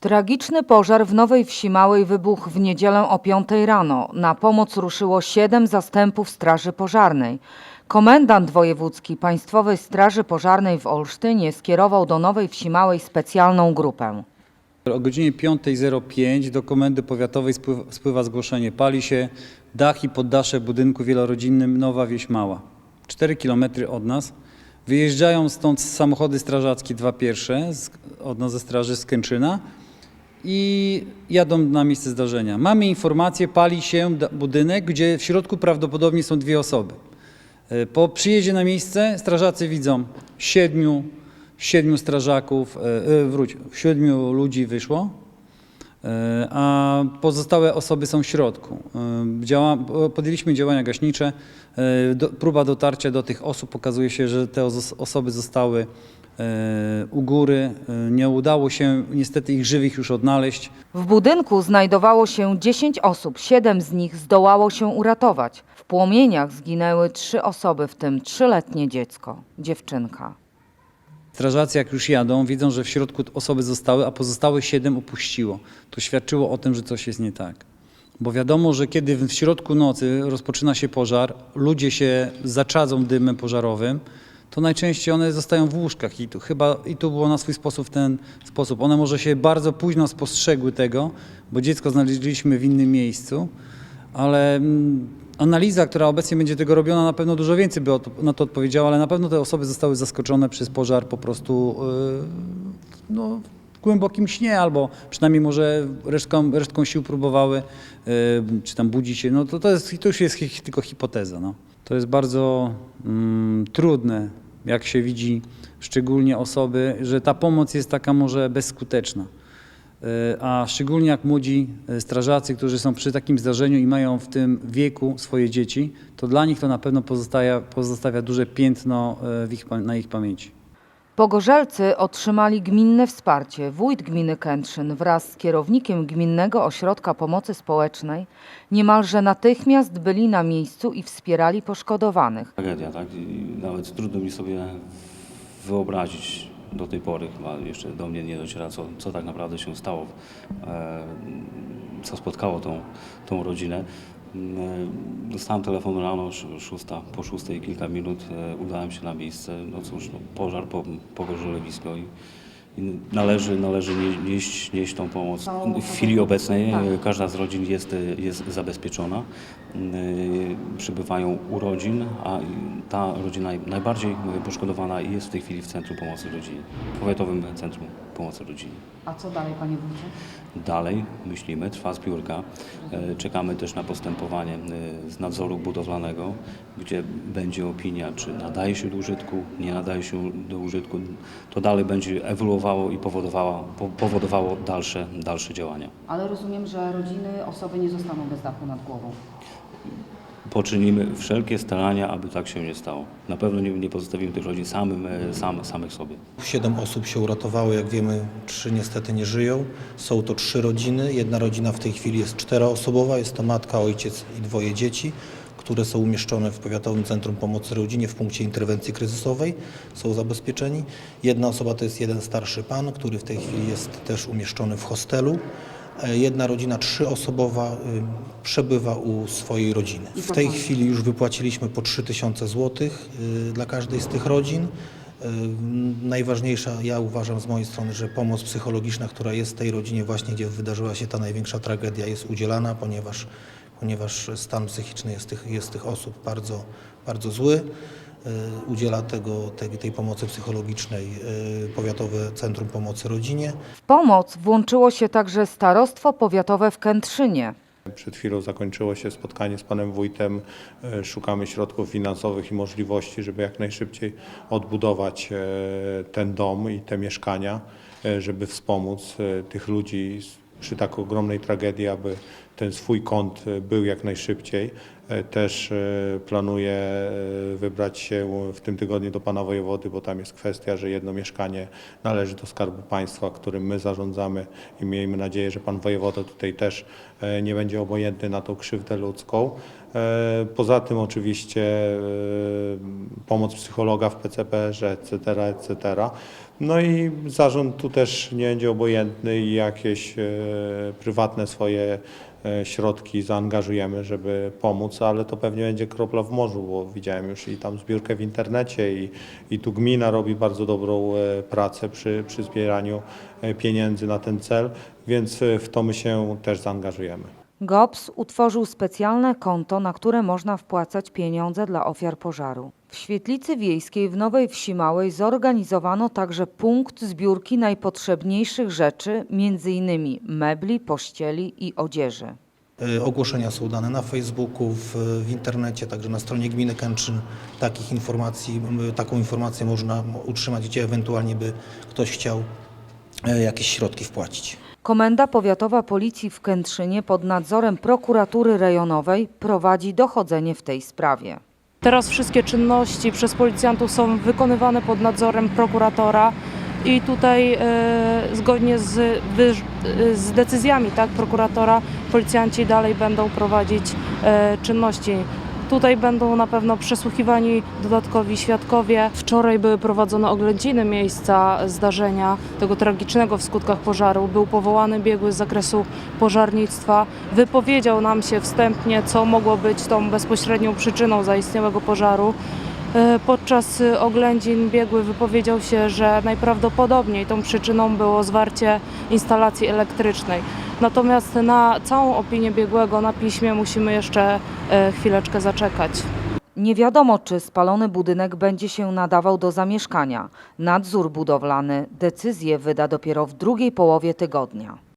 Tragiczny pożar w Nowej Wsi Małej wybuchł w niedzielę o 5 rano. Na pomoc ruszyło siedem zastępów Straży Pożarnej. Komendant wojewódzki Państwowej Straży Pożarnej w Olsztynie skierował do Nowej Wsi Małej specjalną grupę. O godzinie 5.05 do Komendy Powiatowej spływa, zgłoszenie. Pali się dach i poddasze budynku wielorodzinnym Nowa Wieś Mała. 4 km od nas. Wyjeżdżają stąd samochody strażackie, dwa pierwsze, od nas ze straży z Kęczyna i jadą na miejsce zdarzenia. Mamy informację, pali się budynek, gdzie w środku prawdopodobnie są dwie osoby. E, Po przyjeździe na miejsce strażacy widzą siedmiu, siedmiu strażaków, e, e, wróć, siedmiu ludzi wyszło, a pozostałe osoby są w środku. E, Działa, podjęliśmy działania gaśnicze. E, Do, próba dotarcia do tych osób pokazuje się, że te os- osoby zostały e, u góry. E, Nie udało się niestety ich żywych już odnaleźć. W budynku znajdowało się 10 osób, siedem z nich zdołało się uratować. W płomieniach zginęły trzy osoby, w tym trzyletnie dziecko, dziewczynka. Strażacy jak już jadą, widzą, że w środku osoby zostały, a pozostałe siedem opuściło. To świadczyło o tym, że coś jest nie tak. Bo wiadomo, że kiedy w środku nocy rozpoczyna się pożar, ludzie się zaczadzą dymem pożarowym, to najczęściej one zostają w łóżkach i tu chyba i tu było na swój sposób ten sposób. One może się bardzo późno spostrzegły tego, bo dziecko znaleźliśmy w innym miejscu, ale mm, analiza, która obecnie będzie tego robiona, na pewno dużo więcej by na to odpowiedziała, ale na pewno te osoby zostały zaskoczone przez pożar po prostu yy, no, w głębokim śnie, albo przynajmniej może resztką, resztką sił próbowały, yy, czy tam budzić się. No to, to, jest, to już jest tylko hipoteza. No. To jest bardzo mm, trudne, jak się widzi szczególnie osoby, że ta pomoc jest taka może bezskuteczna. E, a szczególnie jak młodzi e, strażacy, którzy są przy takim zdarzeniu i mają w tym wieku swoje dzieci, to dla nich to na pewno pozostawia, pozostawia duże piętno e, w ich, na ich pamięci. Pogorzelcy otrzymali gminne wsparcie. Wójt gminy Kętrzyn wraz z kierownikiem Gminnego Ośrodka Pomocy Społecznej niemalże natychmiast byli na miejscu i wspierali poszkodowanych. Tragedia, tak? I nawet trudno mi sobie wyobrazić do tej pory, chyba jeszcze do mnie nie dociera, co, co tak naprawdę się stało, e, co spotkało tą, tą rodzinę. E, Dostałem telefon rano, sz- szósta, po szóstej kilka minut, e, udałem się na miejsce. No cóż, no, pożar, po, pogorzelewisko i, i należy, należy nie- nieść, nieść tą pomoc. W chwili obecnej e, każda z rodzin jest, e, jest zabezpieczona. Y, Przybywają urodzin, a ta rodzina najbardziej poszkodowana jest w tej chwili w Centrum Pomocy Rodzinie, Powiatowym Centrum Pomocy Rodzinie. A co dalej, panie wójcie? Dalej myślimy, trwa zbiórka. E, Czekamy też na postępowanie e, z nadzoru budowlanego, gdzie będzie opinia, czy nadaje się do użytku, nie nadaje się do użytku. To dalej będzie ewoluowało i powodowało, po- powodowało dalsze, dalsze działania. Ale rozumiem, że rodziny, osoby nie zostaną bez dachu nad głową. Poczynimy wszelkie starania, aby tak się nie stało. Na pewno nie, nie pozostawimy tych rodzin samym, e, sam, samych sobie. Siedem osób się uratowało, jak wiemy, trzy niestety nie żyją. Są to trzy rodziny. Jedna rodzina w tej chwili jest czteroosobowa, jest to matka, ojciec i dwoje dzieci, które są umieszczone w Powiatowym Centrum Pomocy Rodzinie w punkcie interwencji kryzysowej, są zabezpieczeni. Jedna osoba to jest jeden starszy pan, który w tej chwili jest też umieszczony w hostelu. E, Jedna rodzina trzyosobowa przebywa u swojej rodziny. W tej chwili już wypłaciliśmy po 3000 zł y, dla każdej z tych rodzin. Y, Najważniejsza, ja uważam z mojej strony, że pomoc psychologiczna, która jest tej rodzinie właśnie, gdzie wydarzyła się ta największa tragedia, jest udzielana, ponieważ, ponieważ stan psychiczny jest tych, jest tych osób bardzo, bardzo zły. Y, Udziela tego, tej, tej pomocy psychologicznej y, Powiatowe Centrum Pomocy Rodzinie. W pomoc włączyło się także Starostwo Powiatowe w Kętrzynie. Przed chwilą zakończyło się spotkanie z panem wójtem. E, Szukamy środków finansowych i możliwości, żeby jak najszybciej odbudować e, ten dom i te mieszkania, e, żeby wspomóc e, tych ludzi przy tak ogromnej tragedii, aby ten swój kąt e, był jak najszybciej. E, Też e, planuję wybrać się w tym tygodniu do pana wojewody, bo tam jest kwestia, że jedno mieszkanie należy do Skarbu Państwa, którym my zarządzamy i miejmy nadzieję, że pan wojewoda tutaj też nie będzie obojętny na tą krzywdę ludzką. Poza tym oczywiście pomoc psychologa w PCPR, etc., etc. No i zarząd tu też nie będzie obojętny i jakieś prywatne swoje środki zaangażujemy, żeby pomóc, ale to pewnie będzie kropla w morzu, bo widziałem już i tam zbiórkę w internecie i, i tu gmina robi bardzo dobrą e, pracę przy, przy zbieraniu e, pieniędzy na ten cel, więc e, w to my się też zaangażujemy. GOPS utworzył specjalne konto, na które można wpłacać pieniądze dla ofiar pożaru. W Świetlicy Wiejskiej w Nowej Wsi Małej zorganizowano także punkt zbiórki najpotrzebniejszych rzeczy, m.in. mebli, pościeli i odzieży. E, Ogłoszenia są dane na Facebooku, w, w internecie, także na stronie gminy Kętrzyn takich informacji, taką informację można utrzymać, gdzie ewentualnie by ktoś chciał e, jakieś środki wpłacić. Komenda Powiatowa Policji w Kętrzynie pod nadzorem prokuratury rejonowej prowadzi dochodzenie w tej sprawie. Teraz wszystkie czynności przez policjantów są wykonywane pod nadzorem prokuratora i tutaj e, zgodnie z, wy, z decyzjami tak, prokuratora policjanci dalej będą prowadzić e, czynności. Tutaj będą na pewno przesłuchiwani dodatkowi świadkowie. Wczoraj były prowadzone oględziny miejsca zdarzenia, tego tragicznego w skutkach pożaru. Był powołany biegły z zakresu pożarnictwa. Wypowiedział nam się wstępnie, co mogło być tą bezpośrednią przyczyną zaistniałego pożaru. E, Podczas oględzin biegły wypowiedział się, że najprawdopodobniej tą przyczyną było zwarcie instalacji elektrycznej. Natomiast na całą opinię biegłego na piśmie musimy jeszcze e, chwileczkę zaczekać. Nie wiadomo, czy spalony budynek będzie się nadawał do zamieszkania. Nadzór budowlany decyzję wyda dopiero w drugiej połowie tygodnia.